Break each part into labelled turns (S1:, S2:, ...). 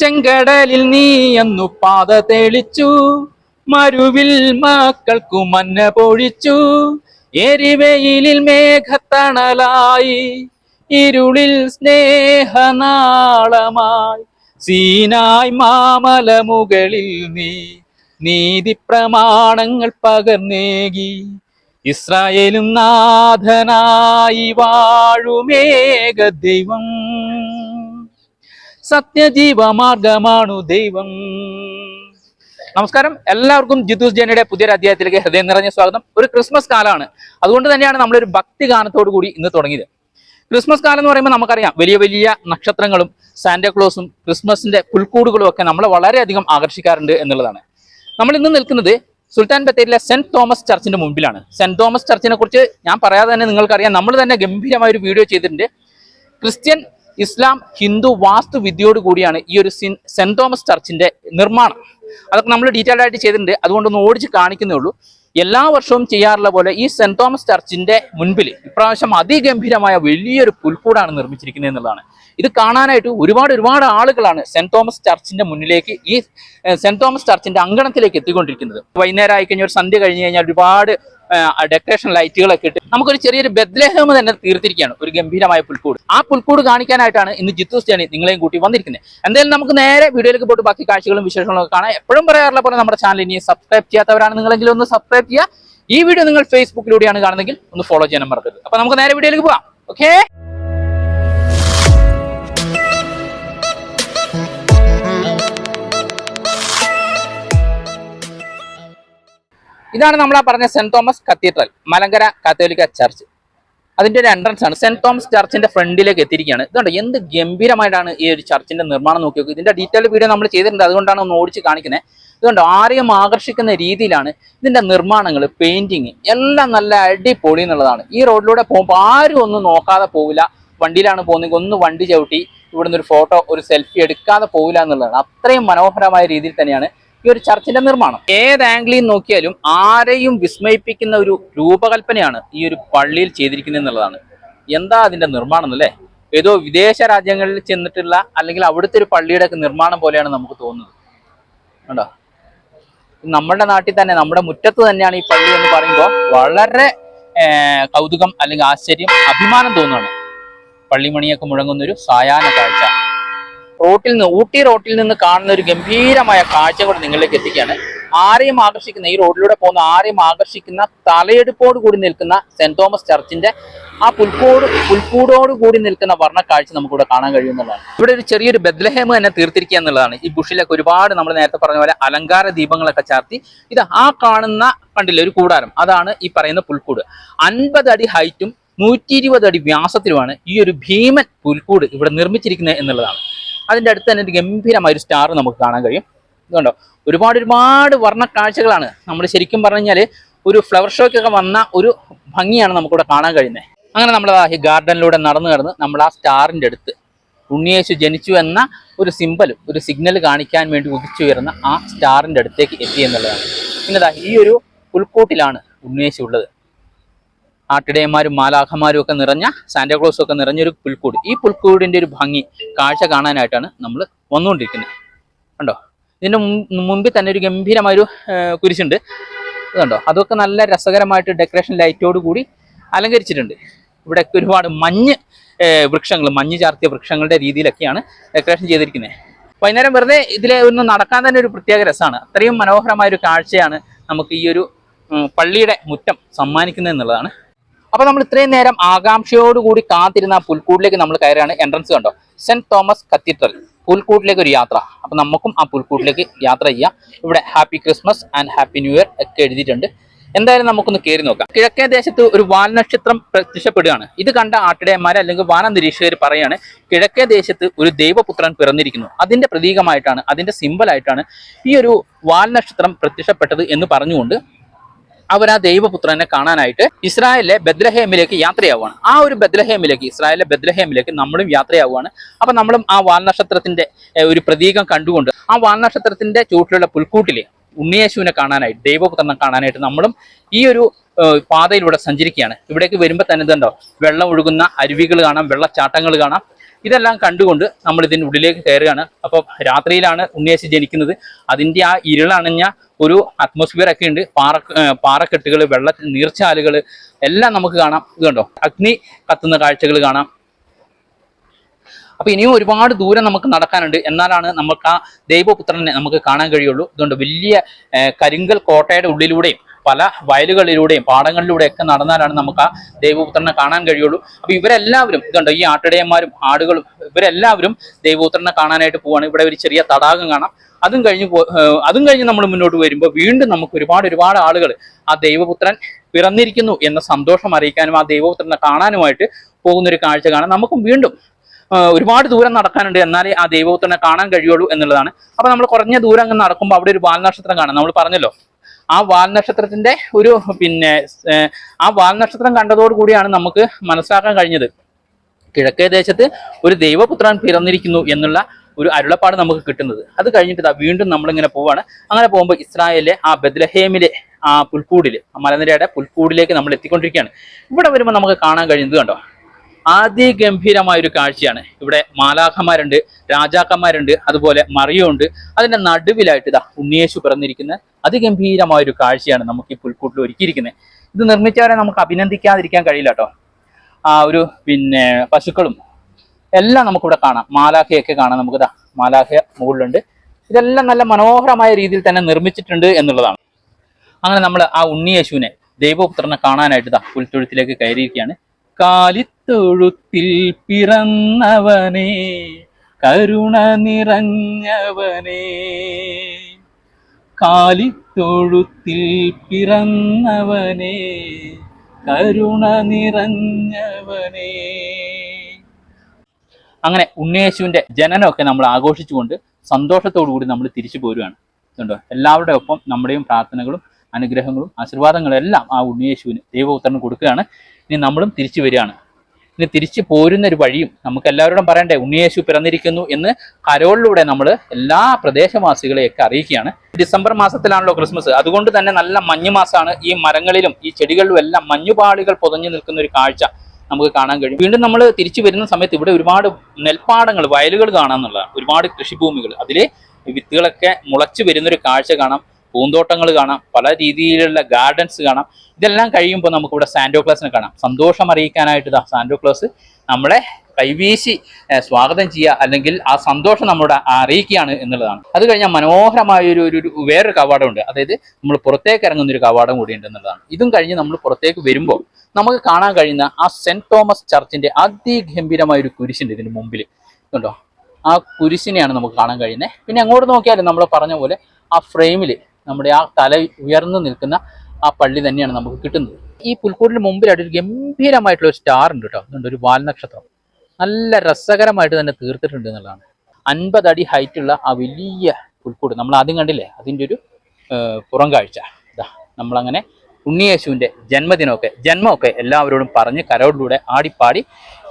S1: ചെങ്കടലിൽ നീ എന്നു പാത തെളിച്ചു. മരുവിൽ മക്കൾക്കു മന്ന പൊഴിച്ചു. എരിവെയിലിൽ മേഘത്തണലായി. ഇരുളിൽ സ്നേഹനാളമായി. സീനായി മാമല മുകളിൽ നീ നീതി പ്രമാണങ്ങൾ പകർന്നേകി ഇസ്രായേലും നാഥനായി വാഴുമേഘ ദൈവം. സത്യജീവമാർഗമാണു ദൈവം. നമസ്കാരം. എല്ലാവർക്കും ജിതൂസ് ജനയുടെ പുതിയൊരു അധ്യായത്തിലേക്ക് ഹൃദയം നിറഞ്ഞ സ്വാഗതം. ഒരു ക്രിസ്മസ് കാലമാണ്. അതുകൊണ്ട് തന്നെയാണ് നമ്മളൊരു ഭക്തി ഗാനത്തോടു കൂടി ഇന്ന് തുടങ്ങിയത്. ക്രിസ്മസ് കാലം എന്ന് പറയുമ്പോൾ നമുക്കറിയാം വലിയ വലിയ നക്ഷത്രങ്ങളും സാന്റാക്ലോസും ക്രിസ്മസിന്റെ പുൽക്കൂടുകളും ഒക്കെ നമ്മളെ വളരെയധികം ആകർഷിക്കാറുണ്ട് എന്നുള്ളതാണ്. നമ്മൾ ഇന്ന് നിൽക്കുന്നത് സുൽത്താൻ ബത്തേരിയിലെ സെന്റ് തോമസ് ചർച്ചിന്റെ മുമ്പിലാണ്. സെന്റ് തോമസ് ചർച്ചിനെ കുറിച്ച് ഞാൻ പറയാതെ തന്നെ നിങ്ങൾക്കറിയാം. നമ്മൾ തന്നെ ഗംഭീരമായ ഒരു വീഡിയോ ചെയ്തിട്ടുണ്ട്. ക്രിസ്ത്യൻ ഇസ്ലാം ഹിന്ദു വാസ്തു വിദ്യയോട് കൂടിയാണ് ഈ ഒരു സിൻ സെന്റ് തോമസ് ചർച്ചിന്റെ നിർമ്മാണം. അതൊക്കെ നമ്മൾ ഡീറ്റെയിൽഡ് ആയിട്ട് ചെയ്തിട്ടുണ്ട്. അതുകൊണ്ടൊന്ന് ഓടിച്ച് കാണിക്കുന്നേ ഉള്ളൂ. എല്ലാ വർഷവും ചെയ്യാറുള്ള പോലെ ഈ സെന്റ് തോമസ് ചർച്ചിന്റെ മുൻപിൽ ഇപ്രാവശ്യം അതിഗംഭീരമായ വലിയൊരു പുൽക്കൂടാണ് നിർമ്മിച്ചിരിക്കുന്നത് എന്നുള്ളതാണ്. ഇത് കാണാനായിട്ട് ഒരുപാട് ഒരുപാട് ആളുകളാണ് സെന്റ് തോമസ് ചർച്ചിന്റെ മുന്നിലേക്ക് ഈ സെന്റ് തോമസ് ചർച്ചിന്റെ അങ്കണത്തിലേക്ക് എത്തിക്കൊണ്ടിരിക്കുന്നത്. വൈകുന്നേരം ആയിക്കഴിഞ്ഞ ഒരു സന്ധ്യ കഴിഞ്ഞ് കഴിഞ്ഞാൽ ഒരുപാട് ഡെക്കറേഷൻ ലൈറ്റുകളൊക്കെ ഇട്ട് നമുക്കൊരു ചെറിയൊരു ബദ്ലേഹം തന്നെ തീർത്തിരിക്കുകയാണ്. ഒരു ഗംഭീരമായ പുൽക്കൂട്. ആ പുൽക്കൂട് കാണിക്കാനായിട്ടാണ് ഇന്ന് ജിത്തു സ്റ്റേണി നിങ്ങളെയും കൂട്ടി വന്നിരിക്കുന്നത്. എന്തായാലും നമുക്ക് നേരെ വീഡിയോയിലേക്ക് പോയിട്ട് ബാക്കി കാഴ്ചകളും വിശേഷങ്ങളും കാണാം. എപ്പോഴും പറയാറുള്ള പോലെ നമ്മുടെ ചാനൽ ഇനി സബ്സ്ക്രൈബ് ചെയ്യാത്തവരാണ് നിങ്ങളെങ്കിലും ഒന്ന് സബ്സ്ക്രൈബ് ചെയ്യുക. ഈ വീഡിയോ നിങ്ങൾ ഫേസ്ബുക്കിലൂടെയാണ് കാണുന്നതെങ്കിൽ ഒന്ന് ഫോളോ ചെയ്യാൻ മറക്കരുത്. അപ്പൊ നമുക്ക് നേരെ വീഡിയോയിലേക്ക് പോവാം ഓക്കേ ഇതാണ് നമ്മൾ ആ പറഞ്ഞ Saint Thomas cathedral Malankara കാത്തോലിക്ക church. അതിന്റെ ഒരു എൻട്രൻസ് ആണ്. സെന്റ് തോമസ് ചർച്ചിന്റെ ഫ്രണ്ടിലേക്ക് എത്തിയിരിക്കുകയാണ്. ഇതുകൊണ്ട് എന്ത് ഗംഭീരമായിട്ടാണ് ഈ ഒരു ചർച്ചിന്റെ നിർമ്മാണം നോക്കി നോക്കുക ഇതിന്റെ ഡീറ്റെയിൽ വീഡിയോ നമ്മൾ ചെയ്തിട്ടുണ്ട്. അതുകൊണ്ടാണ് ഒന്ന് ഓടിച്ച് കാണിക്കുന്നത്. ഇതുകൊണ്ട് ആരെയും ആകർഷിക്കുന്ന രീതിയിലാണ് ഇതിന്റെ നിർമ്മാണങ്ങൾ പെയിന്റിങ് എല്ലാം നല്ല അടിപൊളി എന്നുള്ളതാണ്. ഈ റോഡിലൂടെ പോകുമ്പോൾ ആരും ഒന്നും നോക്കാതെ പോവില്ല. വണ്ടിയിലാണ് പോകുന്നെങ്കിൽ ഒന്ന് വണ്ടി ചവിട്ടി ഇവിടുന്ന് ഒരു ഫോട്ടോ ഒരു സെൽഫി എടുക്കാതെ പോവില്ല എന്നുള്ളതാണ്. അത്രയും മനോഹരമായ രീതിയിൽ തന്നെയാണ് ഈ ഒരു ചർച്ചിന്റെ നിർമ്മാണം. ഏത് ആംഗിളിൽ നോക്കിയാലും ആരെയും വിസ്മയിപ്പിക്കുന്ന ഒരു രൂപകൽപ്പനയാണ് ഈ ഒരു പള്ളിയിൽ ചെയ്തിരിക്കുന്നത് എന്നുള്ളതാണ്. എന്താ അതിന്റെ നിർമ്മാണം അല്ലേ? ഏതോ വിദേശ രാജ്യങ്ങളിൽ ചെന്നിട്ടുള്ള അല്ലെങ്കിൽ അവിടുത്തെ ഒരു പള്ളിയുടെ ഒക്കെ നിർമ്മാണം പോലെയാണ് നമുക്ക് തോന്നുന്നത്. കണ്ടോ? നമ്മുടെ നാട്ടിൽ തന്നെ നമ്മുടെ മുറ്റത്ത് തന്നെയാണ് ഈ പള്ളി എന്ന് പറയുമ്പോൾ വളരെ കൗതുകം അല്ലെങ്കിൽ ആശ്ചര്യം അഭിമാനം തോന്നുകയാണ്. പള്ളിമണിയൊക്കെ മുഴങ്ങുന്ന ഒരു സായാഹ്ന കാഴ്ച. റോട്ടിൽ നിന്ന് ഊട്ടി റോട്ടിൽ നിന്ന് കാണുന്ന ഒരു ഗംഭീരമായ കാഴ്ച കൂടെ നിങ്ങളിലേക്ക് എത്തിക്കുകയാണ്. ആരെയും ആകർഷിക്കുന്ന ഈ റോഡിലൂടെ പോകുന്ന ആരെയും ആകർഷിക്കുന്ന തലയെടുപ്പോട് കൂടി നിൽക്കുന്ന സെന്റ് തോമസ് ചർച്ചിന്റെ ആ പുൽക്കൂട് പുൽക്കൂടോട് കൂടി നിൽക്കുന്ന വർണ കാഴ്ച നമുക്കിവിടെ കാണാൻ കഴിയുന്നതാണ് ഇവിടെ ഒരു ചെറിയൊരു ബദ്ലഹേമ് തന്നെ തീർത്തിരിക്കുക എന്നുള്ളതാണ്. ഈ ബുഷിലൊക്കെ ഒരുപാട് നമ്മൾ നേരത്തെ പറഞ്ഞ പോലെ അലങ്കാര ദീപങ്ങളൊക്കെ ചാർത്തി ഇത് ആ കാണുന്ന കണ്ടില്ല ഒരു കൂടാരം. അതാണ് ഈ പറയുന്ന പുൽക്കൂട്. അൻപത് അടി ഹൈറ്റും നൂറ്റി ഇരുപത് അടി വ്യാസത്തിലുമാണ് ഈ ഒരു ഭീമൻ പുൽക്കൂട് ഇവിടെ നിർമ്മിച്ചിരിക്കുന്നത് എന്നുള്ളതാണ്. അതിന്റെ അടുത്ത് തന്നെ ഒരു ഗംഭീരമായ ഒരു സ്റ്റാർ നമുക്ക് കാണാൻ കഴിയും. ഇതുകൊണ്ടോ ഒരുപാട് ഒരുപാട് വർണ കാഴ്ചകളാണ് നമ്മൾ ശരിക്കും പറഞ്ഞു കഴിഞ്ഞാൽ ഒരു ഫ്ലവർ ഷോയ്ക്കൊക്കെ വന്ന ഒരു ഭംഗിയാണ് നമുക്കിവിടെ കാണാൻ കഴിയുന്നത് അങ്ങനെ നമ്മൾ ഈ ഗാർഡനിലൂടെ നടന്നു നടന്ന് നമ്മൾ ആ സ്റ്റാറിന്റെ അടുത്ത് ഉണ്ണിയേശു ജനിച്ചു എന്ന ഒരു സിമ്പൽ ഒരു സിഗ്നൽ കാണിക്കാൻ വേണ്ടി ഉദിച്ചുയർന്ന ആ സ്റ്റാറിന്റെ അടുത്തേക്ക് എത്തി എന്നുള്ളതാണ്. പിന്നെ ഈ ഒരു പുൽക്കൂട്ടിലാണ് ഉണ്ണിയേശു ഉള്ളത്. ആട്ടിടയന്മാരും മാലാഖമാരും ഒക്കെ നിറഞ്ഞ സാന്റാക്ലോസും ഒക്കെ നിറഞ്ഞൊരു പുൽക്കൂട്. ഈ പുൽക്കൂടിന്റെ ഒരു ഭംഗി കാഴ്ച കാണാനായിട്ടാണ് നമ്മൾ വന്നുകൊണ്ടിരിക്കുന്നത്. കണ്ടോ? ഇതിന്റെ മുമ്പിൽ തന്നെ ഒരു ഗംഭീരമായൊരു കുരിശുണ്ട്. അതുണ്ടോ അതൊക്കെ നല്ല രസകരമായിട്ട് ഡെക്കറേഷൻ ലൈറ്റോട് കൂടി അലങ്കരിച്ചിട്ടുണ്ട്. ഇവിടെയൊക്കെ ഒരുപാട് മഞ്ഞ് വൃക്ഷങ്ങൾ മഞ്ഞ് ചാർത്തിയ വൃക്ഷങ്ങളുടെ രീതിയിലൊക്കെയാണ് ഡെക്കറേഷൻ ചെയ്തിരിക്കുന്നത്. വൈകുന്നേരം വെറുതെ ഇതിലെ ഒന്ന് നടക്കാൻ തന്നെ ഒരു പ്രത്യേക രസമാണ്. അത്രയും മനോഹരമായ ഒരു കാഴ്ചയാണ് നമുക്ക് ഈ ഒരു പള്ളിയുടെ മുറ്റം സമ്മാനിക്കുന്നത് എന്നുള്ളതാണ് അപ്പൊ നമ്മൾ ഇത്രയും നേരം ആകാംക്ഷയോടുകൂടി കാത്തിരുന്ന പുൽക്കൂട്ടിലേക്ക് നമ്മൾ കയറുകയാണ്. എൻട്രൻസ് കണ്ടോ? സെന്റ് തോമസ് കത്തീഡ്രൽ പുൽക്കൂട്ടിലേക്ക് ഒരു യാത്ര. അപ്പൊ നമുക്കും ആ പുൽക്കൂട്ടിലേക്ക് യാത്ര ചെയ്യാം. ഇവിടെ happy Christmas and happy new year ഒക്കെ എഴുതിയിട്ടുണ്ട്. എന്തായാലും നമുക്കൊന്ന് കയറി നോക്കാം. കിഴക്കേ ദേശത്ത് ഒരു വാൽനക്ഷത്രം പ്രത്യക്ഷപ്പെടുകയാണ്. ഇത് കണ്ട ആട്ടിടയന്മാർ അല്ലെങ്കിൽ വാന നിരീക്ഷകർ പറയാണ് കിഴക്കേ ദേശത്ത് ഒരു ദൈവപുത്രൻ പിറന്നിരിക്കുന്നു. അതിന്റെ പ്രതീകമായിട്ടാണ് അതിന്റെ സിമ്പലായിട്ടാണ് ഈ ഒരു വാൽനക്ഷത്രം പ്രത്യക്ഷപ്പെട്ടത് എന്ന് പറഞ്ഞുകൊണ്ട് അവർ ആ ദൈവപുത്രനെ കാണാനായിട്ട് ഇസ്രായേലിലെ ബദ്രഹേമിലേക്ക് യാത്രയാവുകയാണ്. ആ ഒരു ബദ്രഹേമിലേക്ക് ഇസ്രായേലിലെ ബദ്രഹേമിലേക്ക് നമ്മളും യാത്രയാവുകയാണ്. അപ്പൊ നമ്മളും ആ വാൽനക്ഷത്രത്തിന്റെ ഒരു പ്രതീകം കണ്ടുകൊണ്ട് ആ വാൽനക്ഷത്രത്തിന്റെ ചൂട്ടിലുള്ള പുൽക്കൂട്ടിലെ ഉണ്ണിയേശുവിനെ കാണാനായിട്ട് ദൈവപുത്രനെ കാണാനായിട്ട് നമ്മളും ഈ ഒരു പാതയിലൂടെ സഞ്ചരിക്കുകയാണ്. ഇവിടേക്ക് വരുമ്പോൾ തന്നെ ഇതുണ്ടോ? വെള്ളം ഒഴുകുന്ന അരുവികൾ കാണാം വെള്ളച്ചാട്ടങ്ങൾ കാണാം. ഇതെല്ലാം കണ്ടുകൊണ്ട് നമ്മൾ ഇതിന്റെ ഉള്ളിലേക്ക് കയറുകയാണ്. അപ്പോൾ രാത്രിയിലാണ് ഉണ്ണിയേശു ജനിക്കുന്നത്. അതിന്റെ ആ ഇരുളണഞ്ഞ ഒരു അറ്റ്മോസ്ഫിയർ ഒക്കെ ഉണ്ട്. പാറ പാറക്കെട്ടുകൾ വെള്ള നീർച്ചാലുകൾ എല്ലാം നമുക്ക് കാണാം. ഇത് കണ്ടോ? അഗ്നി കത്തുന്ന കാഴ്ചകൾ കാണാം. അപ്പൊ ഇനിയും ഒരുപാട് ദൂരം നമുക്ക് നടക്കാനുണ്ട്. എന്നാലാണ് നമുക്ക് ആ ദൈവപുത്രനെ നമുക്ക് കാണാൻ കഴിയുള്ളൂ. അതുകൊണ്ട് വലിയ കരിങ്കൽ കോട്ടയുടെ ഉള്ളിലൂടെയും പല വയലുകളിലൂടെയും പാടങ്ങളിലൂടെയും ഒക്കെ നടന്നാലാണ് നമുക്ക് ആ ദൈവപുത്രനെ കാണാൻ കഴിയുള്ളൂ. അപ്പൊ ഇവരെല്ലാവരും ഇതുണ്ട് ഈ ആട്ടിടയന്മാരും ആടുകളും ഇവരെല്ലാവരും ദൈവപുത്രനെ കാണാനായിട്ട് പോവാണ്. ഇവിടെ ഒരു ചെറിയ തടാകം കാണാം. അതും കഴിഞ്ഞ് അതും കഴിഞ്ഞ് നമ്മൾ മുന്നോട്ട് വരുമ്പോൾ വീണ്ടും നമുക്ക് ഒരുപാട് ഒരുപാട് ആളുകൾ ആ ദൈവപുത്രൻ പിറന്നിരിക്കുന്നു എന്ന സന്തോഷം അറിയിക്കാനും ആ ദൈവപുത്രനെ കാണാനുമായിട്ട് പോകുന്ന ഒരു കാഴ്ച കാണാം. നമുക്കും വീണ്ടും ഒരുപാട് ദൂരം നടക്കാനുണ്ട് എന്നാലേ ആ ദൈവപുത്രനെ കാണാൻ കഴിയുള്ളൂ എന്നുള്ളതാണ്. അപ്പൊ നമ്മൾ കുറഞ്ഞ ദൂരം അങ്ങ് നടക്കുമ്പോൾ അവിടെ ഒരു വാൽനക്ഷത്രം കാണാം. നമ്മൾ പറഞ്ഞല്ലോ. ആ വാൽനക്ഷത്രത്തിന്റെ ഒരു പിന്നെ ആ വാൽനക്ഷത്രം കണ്ടതോടു കൂടിയാണ് നമുക്ക് മനസ്സിലാക്കാൻ കഴിഞ്ഞത്. കിഴക്കേ ദേശത്ത് ഒരു ദൈവപുത്രൻ പിറന്നിരിക്കുന്നു എന്നുള്ള ഒരു അരുളപ്പാട് നമുക്ക് കിട്ടുന്നത്. അത് കഴിഞ്ഞിട്ട് ഇതാ വീണ്ടും നമ്മളിങ്ങനെ പോവാണ്. അങ്ങനെ പോകുമ്പോൾ ഇസ്രായേലിലെ ആ ബദ്ലഹേമിലെ ആ പുൽക്കൂടിൽ മലനിരയുടെ പുൽക്കൂടിലേക്ക് നമ്മൾ എത്തിക്കൊണ്ടിരിക്കുകയാണ്. ഇവിടെ വരുമ്പോൾ നമുക്ക് കാണാൻ കഴിയുന്നത് കണ്ടോ? അതിഗംഭീരമായ ഒരു കാഴ്ചയാണ്. ഇവിടെ മാലാഖമാരുണ്ട് രാജാക്കന്മാരുണ്ട് അതുപോലെ മറിയുണ്ട് അതിന്റെ നടുവിലായിട്ട് ഇതാ ഉണ്ണിയേശു പിറന്നിരിക്കുന്ന അതിഗംഭീരമായ ഒരു കാഴ്ചയാണ് നമുക്ക് ഈ പുൽക്കൂട്ടിൽ ഒരുക്കിയിരിക്കുന്നത്. ഇത് നിർമ്മിച്ചവരെ നമുക്ക് അഭിനന്ദിക്കാതിരിക്കാൻ കഴിയില്ല കേട്ടോ. ആ ഒരു പിന്നെ പശുക്കളും എല്ലാം നമുക്കിവിടെ കാണാം. മാലാഖയൊക്കെ കാണാം നമുക്ക് ഇതാ മാലാഖ മുകളിലുണ്ട്. ഇതെല്ലാം നല്ല മനോഹരമായ രീതിയിൽ തന്നെ നിർമ്മിച്ചിട്ടുണ്ട് എന്നുള്ളതാണ്. അങ്ങനെ നമ്മൾ ആ ഉണ്ണിയേശുവിനെ ദൈവപുത്രനെ കാണാനായിട്ട് ഇതാ പുൽത്തൊഴുത്തിലേക്ക് കയറിയിരിക്കുകയാണ്. കാലിത്തൊഴുത്തിൽ പിറന്നവനെ കരുണ നിറഞ്ഞവനെ. കാലിത്തൊഴുത്തിൽ പിറന്നവനെ കരുണ നിറഞ്ഞവനെ. അങ്ങനെ ഉണ്ണിയേശുവിന്റെ ജനനമൊക്കെ നമ്മൾ ആഘോഷിച്ചുകൊണ്ട് സന്തോഷത്തോടു കൂടി നമ്മൾ തിരിച്ചു പോരുകയാണ് ണ്ടോ എല്ലാവരുടെ ഒപ്പം നമ്മുടെയും പ്രാർത്ഥനകളും അനുഗ്രഹങ്ങളും ആശീർവാദങ്ങളും എല്ലാം ആ ഉണ്ണിയേശുവിന് ദൈവപുത്രന് കൊടുക്കുകയാണ്. ഇനി നമ്മളും തിരിച്ചു വരികയാണ്. ഇനി തിരിച്ചു പോരുന്ന ഒരു വഴിയും നമുക്ക് എല്ലാവരോടും പറയണ്ടേ ഉണ്ണിയേശു പിറന്നിരിക്കുന്നു എന്ന് കരോളിലൂടെ നമ്മൾ എല്ലാ പ്രദേശവാസികളെയൊക്കെ അറിയിക്കുകയാണ്. ഡിസംബർ മാസത്തിലാണല്ലോ ക്രിസ്മസ്. അതുകൊണ്ട് തന്നെ നല്ല മഞ്ഞ് മാസമാണ് ഈ മരങ്ങളിലും ഈ ചെടികളിലും എല്ലാം മഞ്ഞുപാളികൾ പൊതഞ്ഞു നിൽക്കുന്ന ഒരു കാഴ്ച നമുക്ക് കാണാൻ കഴിയും. വീണ്ടും നമ്മൾ തിരിച്ചു വരുന്ന സമയത്ത് ഇവിടെ ഒരുപാട് നെൽപ്പാടങ്ങൾ വയലുകൾ കാണാമെന്നുള്ളതാണ് ഒരുപാട് കൃഷിഭൂമികൾ. അതിൽ വിത്തുകളൊക്കെ മുളച്ചു വരുന്നൊരു കാഴ്ച കാണാം. പൂന്തോട്ടങ്ങൾ കാണാം പല രീതിയിലുള്ള ഗാർഡൻസ് കാണാം. ഇതെല്ലാം കഴിയുമ്പോൾ നമുക്ക് ഇവിടെ സാന്റോ ക്ലാസിനെ കാണാം. സന്തോഷം അറിയിക്കാനായിട്ട് ഇതാ സാന്റോ ക്ലാസ് നമ്മളെ കൈവീശി സ്വാഗതം ചെയ്യുക അല്ലെങ്കിൽ ആ സന്തോഷം നമ്മുടെ അറിയിക്കുകയാണ് എന്നുള്ളതാണ്. അത് കഴിഞ്ഞാൽ മനോഹരമായ ഒരു ഒരു ഒരു വേറൊരു കവാടമുണ്ട്. അതായത് നമ്മൾ പുറത്തേക്ക് ഇറങ്ങുന്ന ഒരു കവാടം കൂടിയുണ്ട് എന്നുള്ളതാണ്. ഇതും കഴിഞ്ഞ് നമ്മൾ പുറത്തേക്ക് വരുമ്പോൾ നമുക്ക് കാണാൻ കഴിയുന്ന ആ സെന്റ് തോമസ് ചർച്ചിന്റെ അതിഗംഭീരമായ ഒരു കുരിശുണ്ട് ഇതിന് മുമ്പിൽ. കണ്ടോ ആ കുരിശിനെയാണ് നമുക്ക് കാണാൻ കഴിയുന്നത്. പിന്നെ അങ്ങോട്ട് നോക്കിയാലും നമ്മൾ പറഞ്ഞ പോലെ ആ ഫ്രെയിമിൽ നമ്മുടെ ആ തല ഉയർന്നു നിൽക്കുന്ന ആ പള്ളി തന്നെയാണ് നമുക്ക് കിട്ടുന്നത്. ഈ പുൽക്കൂടിന് മുമ്പിലായിട്ട് ഒരു ഗംഭീരമായിട്ടുള്ള ഒരു സ്റ്റാർ ഉണ്ട് കേട്ടോ. അതുകൊണ്ട് ഒരു വാൽനക്ഷത്രം നല്ല രസകരമായിട്ട് തന്നെ തീർത്തിട്ടുണ്ട് എന്നുള്ളതാണ്. അൻപത് അടി ഹൈറ്റുള്ള ആ വലിയ പുൽക്കൂട്. നമ്മൾ ആദ്യം കണ്ടില്ലേ? അതിന്റെ ഒരു പുറം കാഴ്ച. ഇതാ നമ്മളങ്ങനെ ഉണ്ണിയേശുവിന്റെ ജന്മദിനമൊക്കെ ജന്മമൊക്കെ എല്ലാവരോടും പറഞ്ഞ് കരോടിലൂടെ ആടിപ്പാടി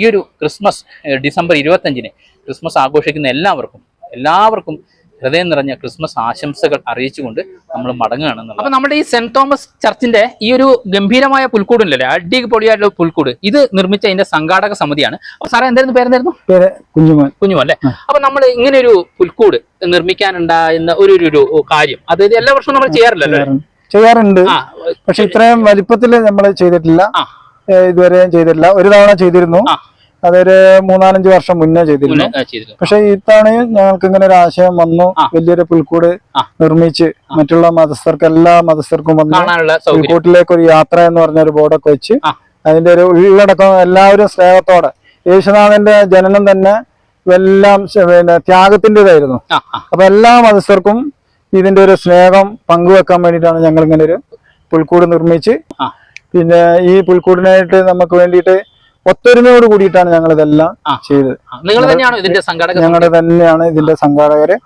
S1: ഈ ഒരു ക്രിസ്മസ് ഡിസംബർ ഇരുപത്തഞ്ചിന് ക്രിസ്മസ് ആഘോഷിക്കുന്ന എല്ലാവർക്കും എല്ലാവർക്കും ഹൃദയം നിറഞ്ഞ ക്രിസ്മസ് ആശംസകൾ അറിയിച്ചുകൊണ്ട് നമ്മൾ മടങ്ങുകയാണ് അപ്പൊ നമ്മുടെ ഈ സെന്റ് തോമസ് ചർച്ചിന്റെ ഈ ഒരു ഗംഭീരമായ പുൽക്കൂടുണ്ടല്ലേ അടിപൊളിയായിട്ടുള്ള പുൽക്കൂട്. ഇത് നിർമ്മിച്ച അതിന്റെ സംഘാടക സമിതിയാണ്. അപ്പൊ സാറേ എന്തായിരുന്നു പേരെന്തായിരുന്നു?
S2: പേര് കുഞ്ഞുമോൻ.
S1: കുഞ്ഞു അല്ലേ? അപ്പൊ നമ്മൾ ഇങ്ങനെ ഒരു പുൽക്കൂട് നിർമ്മിക്കാനുണ്ടായിരുന്ന ഒരു ഒരു- ഒരു കാര്യം. അതായത് എല്ലാ വർഷവും നമ്മൾ ചെയ്യാറില്ലല്ലോ
S2: ചെയ്യാറുണ്ട്. പക്ഷെ ഇത്രയും വലിപ്പത്തിൽ നമ്മൾ ചെയ്തിട്ടില്ല. ഇതുവരെയും ചെയ്തിട്ടില്ല. ഒരു തവണ ചെയ്തിരുന്നു. അതൊരു മൂന്നാലഞ്ച് വർഷം മുന്നേ ചെയ്തിരുന്നു. പക്ഷെ ഇത്തവണയും ഞങ്ങൾക്ക് ഇങ്ങനെ ഒരു ആശയം വന്നു. വലിയൊരു പുൽക്കൂട് നിർമ്മിച്ച് മറ്റുള്ള മതസ്ഥർക്ക് എല്ലാ മതസ്ഥർക്കും വന്ന് പുൽക്കൂട്ടിലേക്ക് ഒരു യാത്ര എന്ന് പറഞ്ഞ ഒരു ബോർഡൊക്കെ വെച്ച്. അതിന്റെ ഒരു ഉള്ളടക്കം എല്ലാവരും സ്നേഹത്തോടെ. യേശുനാഥന്റെ ജനനം തന്നെ എല്ലാം പിന്നെ
S1: ത്യാഗത്തിന്റെതായിരുന്നു.
S2: അപ്പൊ എല്ലാ മതസ്ഥർക്കും ഇതിന്റെ ഒരു സ്നേഹം പങ്കുവെക്കാൻ വേണ്ടിയിട്ടാണ് ഞങ്ങൾ ഇങ്ങനെ ഒരു പുൽക്കൂട് നിർമ്മിച്ച് പിന്നെ ഈ പുൽക്കൂടിനായിട്ട് നമുക്ക് വേണ്ടിയിട്ട് ഒത്തൊരുമയോട് കൂടിയിട്ടാണ് ഞങ്ങൾ ഇതെല്ലാം. ചെയ്തത്.
S1: നിങ്ങൾ തന്നെയാണോ ഇതിന്റെ?
S2: ഞങ്ങളുടെ തന്നെയാണ് ഇതിന്റെ സംഘാടകര്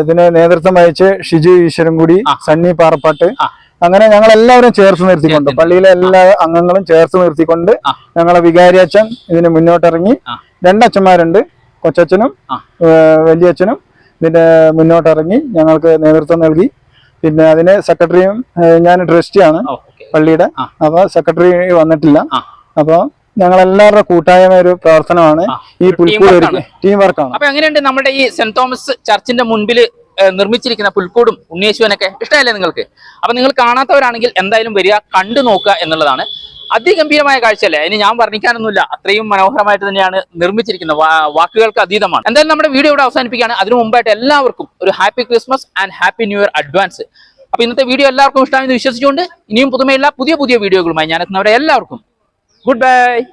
S2: ഇതിനെ നേതൃത്വം വഹിച്ച് ഷിജു ഈശ്വരൻ
S1: കൂടി
S2: സണ്ണി പാറപ്പാട്ട്. അങ്ങനെ ഞങ്ങൾ എല്ലാവരും ചേർത്ത് നിർത്തിക്കൊണ്ട് പള്ളിയിലെ എല്ലാ അംഗങ്ങളും ചേർത്ത് നിർത്തിക്കൊണ്ട് ഞങ്ങളെ വികാരി അച്ഛൻ ഇതിന് മുന്നോട്ടിറങ്ങി. രണ്ടച്ഛന്മാരുണ്ട് കൊച്ചച്ഛനും വലിയച്ഛനും ഇതിന്റെ മുന്നോട്ടിറങ്ങി ഞങ്ങൾക്ക് നേതൃത്വം നൽകി. പിന്നെ അതിന് സെക്രട്ടറിയും ഞാൻ ട്രസ്റ്റിയാണ് പള്ളിയുടെ. അപ്പൊ സെക്രട്ടറി വന്നിട്ടില്ല.
S1: ആ.
S2: ഞങ്ങൾ എല്ലാവരുടെ കൂട്ടായ്മ ഒരു പ്രവർത്തനമാണ്. ഈ പുൽക്കൂട് ടീം വർക്കാണ്
S1: അപ്പൊ എങ്ങനെയുണ്ട് നമ്മുടെ ഈ സെന്റ് തോമസ് ചർച്ചിന്റെ മുൻപിൽ നിർമ്മിച്ചിരിക്കുന്ന പുൽക്കൂടും ഉണ്ണിയേശുവനൊക്കെ? ഇഷ്ടമല്ലേ നിങ്ങൾക്ക്? അപ്പൊ നിങ്ങൾ കാണാത്തവരാണെങ്കിൽ എന്തായാലും വരിക കണ്ടു നോക്കുക എന്നുള്ളതാണ്. അതിഗംഭീരമായ കാഴ്ചയല്ലേ? അതിന് ഞാൻ വർണിക്കാനൊന്നുമില്ല. അത്രയും മനോഹരമായിട്ട് തന്നെയാണ് നിർമ്മിച്ചിരിക്കുന്നത് വാക്കുകൾക്ക് അതീതമാണ്. എന്തായാലും നമ്മുടെ വീഡിയോ ഇവിടെ അവസാനിപ്പിക്കുകയാണ്. അതിനു മുമ്പായിട്ട് എല്ലാവർക്കും ഒരു happy Christmas and happy new year advance. അപ്പൊ ഇന്നത്തെ വീഡിയോ എല്ലാവർക്കും ഇഷ്ടമായെന്ന് വിശ്വസിച്ചുകൊണ്ട് ഇനിയും പുതുമയുള്ള പുതിയ പുതിയ വീഡിയോകളുമായി ഞാൻ എത്തുന്നവരെ എല്ലാവർക്കും goodbye.